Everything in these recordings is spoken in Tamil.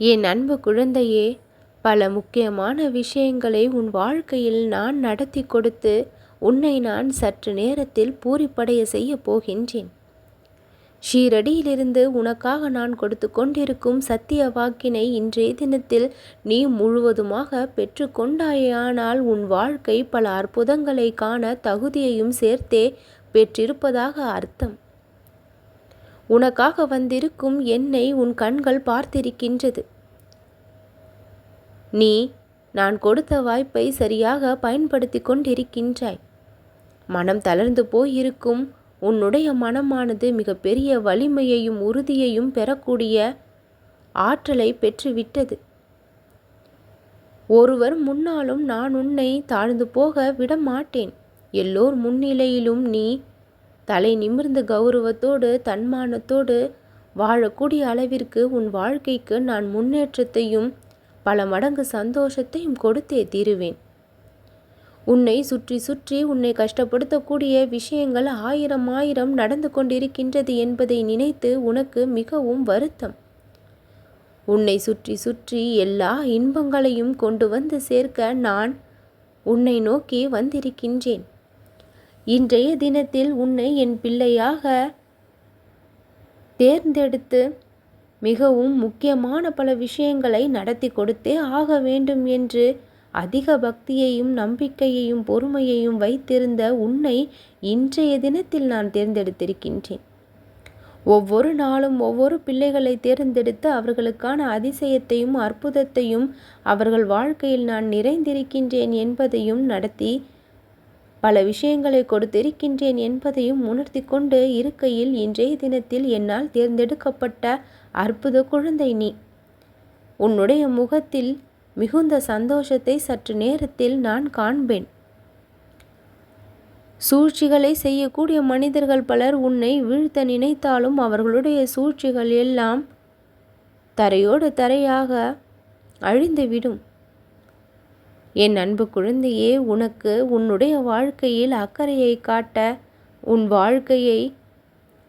என் அன்பு குழந்தையே பல முக்கியமான விஷயங்களை உன் வாழ்க்கையில் நான் நடத்தி கொடுத்து உன்னை நான் சற்று நேரத்தில் பூரிப்படைய செய்யப் போகின்றேன். ஷீரடியிலிருந்து உனக்காக நான் கொடுத்து கொண்டிருக்கும் சத்திய வாக்கினை இன்றைய தினத்தில் நீ முழுவதுமாக பெற்றுக்கொண்டாயானால் உன் வாழ்க்கை பல அற்புதங்களை காண தகுதியையும் சேர்த்தே பெற்றிருப்பதாக அர்த்தம். உனக்காக வந்திருக்கும் என்னை உன் கண்கள் பார்த்திருக்கின்றது. நீ நான் கொடுத்த வாய்ப்பை சரியாக பயன்படுத்தி கொண்டிருக்கின்றாய். மனம் தளர்ந்து போயிருக்கும் உன்னுடைய மனமானது மிகப்பெரிய வலிமையையும் உறுதியையும் பெறக்கூடிய ஆற்றலை பெற்றுவிட்டது. ஒருவர் முன்னாலும் நான் உன்னை தாழ்ந்து போக விட மாட்டேன் எல்லோர் முன்னிலையிலும் நீ தலை நிமிர்ந்த கௌரவத்தோடு தன்மானத்தோடு வாழக்கூடிய அளவிற்கு உன் வாழ்க்கைக்கு நான் முன்னேற்றத்தையும் பல மடங்கு சந்தோஷத்தையும் கொடுத்தே தீருவேன். உன்னை சுற்றி சுற்றி உன்னை கஷ்டப்படுத்தக்கூடிய விஷயங்கள் ஆயிரம் ஆயிரம் நடந்து கொண்டிருக்கின்றது என்பதை நினைத்து உனக்கு மிகவும் வருத்தம். உன்னை சுற்றி சுற்றி எல்லா இன்பங்களையும் கொண்டு வந்து சேர்க்க நான் உன்னை நோக்கி வந்திருக்கின்றேன். இன்றைய தினத்தில் உன்னை என் பிள்ளையாக தேர்ந்தெடுத்து மிகவும் முக்கியமான பல விஷயங்களை நடத்தி கொடுத்தே ஆக வேண்டும் என்று அதிக பக்தியையும் நம்பிக்கையையும் பொறுமையையும் வைத்திருந்த உன்னை இன்றைய தினத்தில் நான் தேர்ந்தெடுத்திருக்கின்றேன். ஒவ்வொரு நாளும் ஒவ்வொரு பிள்ளைகளை தேர்ந்தெடுத்து அவர்களுக்கான அதிசயத்தையும் அற்புதத்தையும் அவர்கள் வாழ்க்கையில் நான் நிறைந்திருக்கின்றேன் என்பதையும் நடத்தி பல விஷயங்களை கொடுத்திருக்கின்றேன் என்பதையும் உணர்த்தி கொண்டு இருக்கையில் இன்றைய தினத்தில் என்னால் தேர்ந்தெடுக்கப்பட்ட அற்புத குழந்தை நீ. உன்னுடைய முகத்தில் மிகுந்த சந்தோஷத்தை சற்று நேரத்தில் நான் காண்பேன். சூழ்ச்சிகளை செய்யக்கூடிய மனிதர்கள் பலர் உன்னை வீழ்த்த நினைத்தாலும் அவர்களுடைய சூழ்ச்சிகள் எல்லாம் தரையோடு தரையாக அழிந்துவிடும். என் அன்பு குழந்தையே உனக்கு உன்னுடைய வாழ்க்கையில் அக்கறையை காட்ட உன் வாழ்க்கையை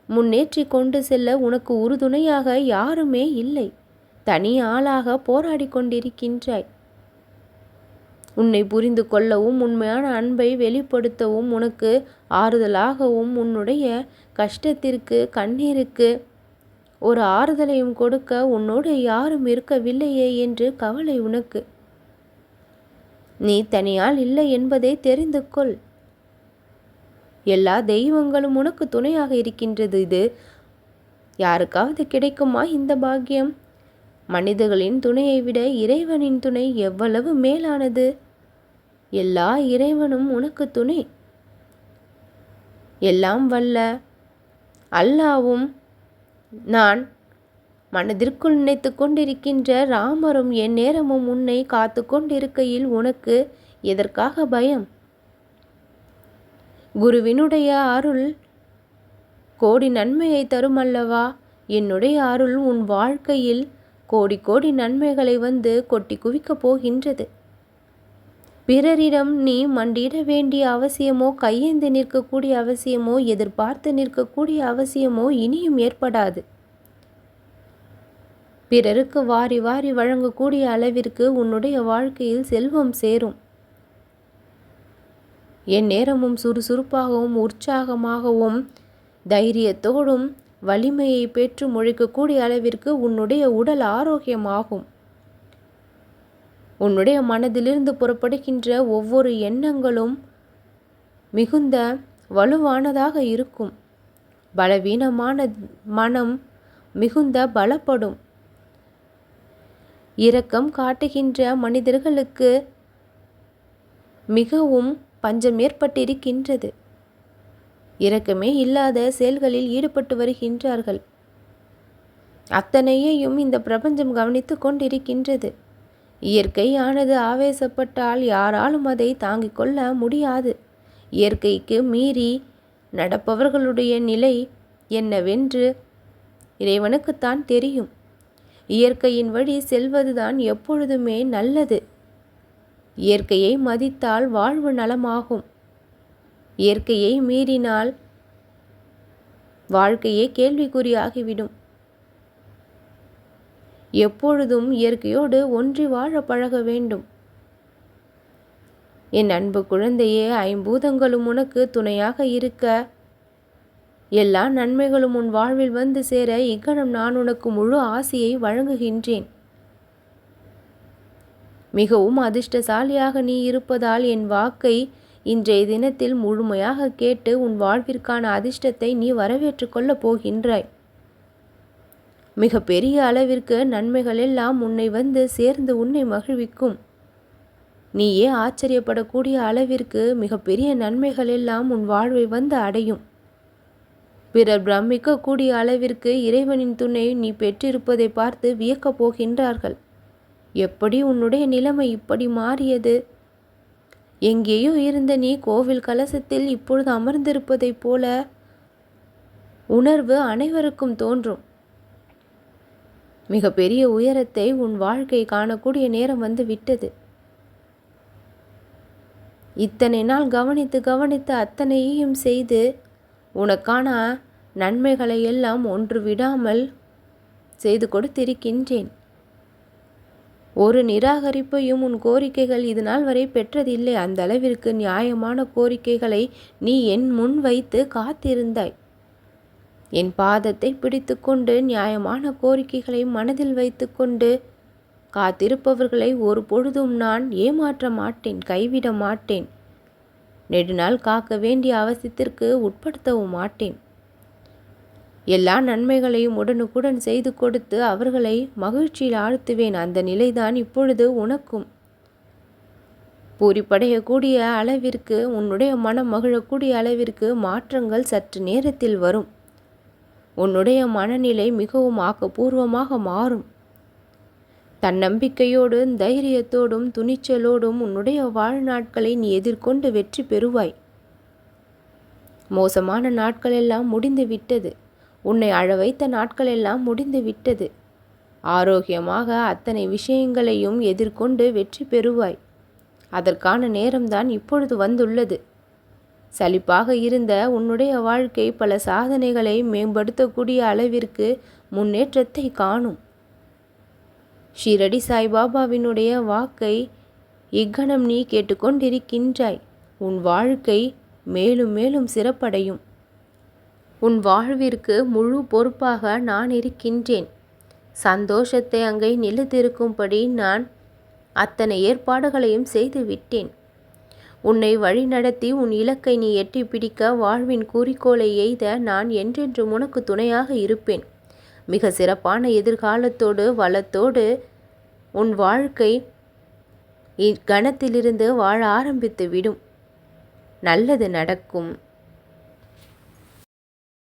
முன்னேற்றி கொண்டு செல்ல உனக்கு உறுதுணையாக யாருமே இல்லை. தனி ஆளாக போராடி கொண்டிருக்கின்றாய். உன்னை புரிந்து கொள்ளவும் உண்மையான அன்பை வெளிப்படுத்தவும் உனக்கு ஆறுதலாகவும் உன்னுடைய கஷ்டத்திற்கு கண்ணீருக்கு ஒரு ஆறுதலையும் கொடுக்க உன்னோடு யாரும் இருக்கவில்லையே என்று கவலை உனக்கு. நீ தனியால் இல்லை என்பதை தெரிந்து கொள். எல்லா தெய்வங்களும் உனக்கு துணையாக இருக்கின்றது. இது யாருக்காவது கிடைக்குமா இந்த பாக்கியம்? மனிதர்களின் துணையை விட இறைவனின் துணை எவ்வளவு மேலானது? எல்லா இறைவனும் உனக்கு துணை. எல்லாம் வல்ல. அல்லாவும் நான் மனதிற்குள் நினைத்து கொண்டிருக்கின்ற ராமரும் என் நேரமும் உன்னை காத்து கொண்டிருக்கையில் உனக்கு எதற்காக பயம்? குருவினுடைய அருள் கோடி நன்மையை தரும் அல்லவா என்னுடைய அருள் உன் வாழ்க்கையில் கோடி கோடி நன்மைகளை வந்து கொட்டி குவிக்கப் போகின்றது. பிறரிடம் நீ மண்டியிட வேண்டிய அவசியமோ கையேந்து நிற்கக்கூடிய அவசியமோ எதிர்பார்த்து நிற்கக்கூடிய அவசியமோ இனியும் ஏற்படாது. பிறருக்கு வாரி வாரி வழங்கக்கூடிய அளவிற்கு உன்னுடைய வாழ்க்கையில் செல்வம் சேரும். என் நேரமும் சுறுசுறுப்பாகவும் உற்சாகமாகவும் தைரியத்தோடும் வலிமையை பெற்று முழிக்கக்கூடிய அளவிற்கு உன்னுடைய உடல் ஆரோக்கியமாகும். உன்னுடைய மனதிலிருந்து புறப்படுகின்ற ஒவ்வொரு எண்ணங்களும் மிகுந்த வலுவானதாக இருக்கும். பலவீனமான மனம் மிகுந்த பலப்படும். இரக்கம் காட்டுகின்ற மனிதர்களுக்கு மிகவும் பஞ்சம் ஏற்பட்டிருக்கின்றது. இரக்கமே இல்லாத செயல்களில் ஈடுபட்டு வருகின்றார்கள். அத்தனையையும் இந்த பிரபஞ்சம் கவனித்து கொண்டிருக்கின்றது. இயற்கையானது ஆவேசப்பட்டால் யாராலும் அதை தாங்கிக் கொள்ள முடியாது. இயற்கைக்கு மீறி நடப்பவர்களுடைய நிலை என்னவென்று இறைவனுக்குத்தான் தெரியும். இயற்கையின் வழி செல்வதுதான் எப்பொழுதுமே நல்லது. இயற்கையை மதித்தால் வாழ்வு நலமாகும். இயற்கையை மீறினால் வாழ்க்கையே கேள்விக்குறியாகிவிடும். எப்பொழுதும் இயற்கையோடு ஒன்றி வாழ பழக வேண்டும். என் அன்பு குழந்தையே ஐம்பூதங்களும் உனக்கு துணையாக இருக்க. எல்லா நன்மைகளும் உன் வாழ்வில் வந்து சேர இக்கணம் நான் உனக்கு முழு ஆசையை வழங்குகின்றேன். மிகவும் அதிர்ஷ்டசாலியாக நீ இருப்பதால் என் வாக்கை இன்றைய தினத்தில் முழுமையாக கேட்டு உன் வாழ்விற்கான அதிர்ஷ்டத்தை நீ வரவேற்றுக்கொள்ளப் போகின்றாய். மிக பெரிய அளவிற்கு நன்மைகள் எல்லாம் உன்னை வந்து சேர்ந்து உன்னை மகிழ்விக்கும். நீயே ஆச்சரியப்படக்கூடிய அளவிற்கு மிகப்பெரிய நன்மைகள் எல்லாம் உன் வாழ்வை வந்து அடையும். பிறர் பிரமிக்கக்கூடிய அளவிற்கு இறைவனின் துணை நீ பெற்றிருப்பதை பார்த்து வியக்கப் போகின்றார்கள். எப்படி உன்னுடைய நிலைமை இப்படி மாறியது? எங்கேயோ இருந்த நீ கோவில் கலசத்தில் இப்பொழுது அமர்ந்திருப்பதைப் போல உணர்வு அனைவருக்கும் தோன்றும். மிகப்பெரிய உயரத்தை உன் வாழ்க்கை காணக்கூடிய நேரம் வந்து விட்டது. இத்தனை நாள் கவனித்து கவனித்து அத்தனையையும் செய்து உனக்கான நன்மைகளை எல்லாம் ஒன்று விடாமல் செய்து கொடுத்திருக்கின்றேன். ஒரு நிராகரிப்பையும் உன் கோரிக்கைகள் இது நாள் வரை பெற்றதில்லை. அந்த அளவிற்கு நியாயமான கோரிக்கைகளை நீ என் முன் வைத்து காத்திருந்தாய். என் பாதத்தை பிடித்துக்கொண்டு நியாயமான கோரிக்கைகளை மனதில் வைத்துக்கொண்டு காத்திருப்பவர்களை ஒரு பொழுதும் நான் ஏமாற்ற மாட்டேன் கைவிட மாட்டேன். நெடுநாள் காக்க வேண்டிய அவசியத்திற்கு உட்படுத்தவும் மாட்டேன். எல்லா நன்மைகளையும் உடனுக்குடன் செய்து கொடுத்து அவர்களை மகிழ்ச்சியில் ஆழ்த்துவேன். அந்த நிலைதான் இப்பொழுது உனக்கும். பூரிப்படையக்கூடிய அளவிற்கு உன்னுடைய மனம் மகிழக்கூடிய அளவிற்கு மாற்றங்கள் சற்று நேரத்தில் வரும். உன்னுடைய மனநிலை மிகவும் ஆக்கப்பூர்வமாக மாறும். தன்னம்பிக்கையோடும் தைரியத்தோடும் துணிச்சலோடும் உன்னுடைய வாழ்நாட்களை நீ எதிர்கொண்டு வெற்றி பெறுவாய். மோசமான நாட்களெல்லாம் முடிந்து விட்டது. உன்னை அழ வைத்த நாட்கள் எல்லாம் முடிந்து விட்டது. ஆரோக்கியமாக அத்தனை விஷயங்களையும் எதிர்கொண்டு வெற்றி பெறுவாய். அதற்கான நேரம்தான் இப்பொழுது வந்துள்ளது. சலிப்பாக இருந்த உன்னுடைய வாழ்க்கை பல சாதனைகளை மேம்படுத்தக்கூடிய அளவிற்கு முன்னேற்றத்தை காணும். ஷீரடி சாய்பாபாவினுடைய வாக்கை இக்கணம் நீ கேட்டுக்கொண்டிருக்கின்றாய். உன் வாழ்க்கை மேலும் மேலும் சிறப்படையும். உன் வாழ்விற்கு முழு பொறுப்பாக நான் இருக்கின்றேன். சந்தோஷத்தை அங்கே நிலைத்திருக்கும்படி நான் அத்தனை ஏற்பாடுகளையும் செய்து விட்டேன் உன்னை வழிநடத்தி உன் இலக்கை நீ எட்டி பிடிக்க வாழ்வின் குறிக்கோளை எய்த நான் என்றென்று உனக்கு துணையாக இருப்பேன். மிக சிறப்பான எதிர்காலத்தோடு வளத்தோடு உன் வாழ்க்கை இக்கணத்திலிருந்து வாழ ஆரம்பித்து விடும் நல்லது நடக்கும்.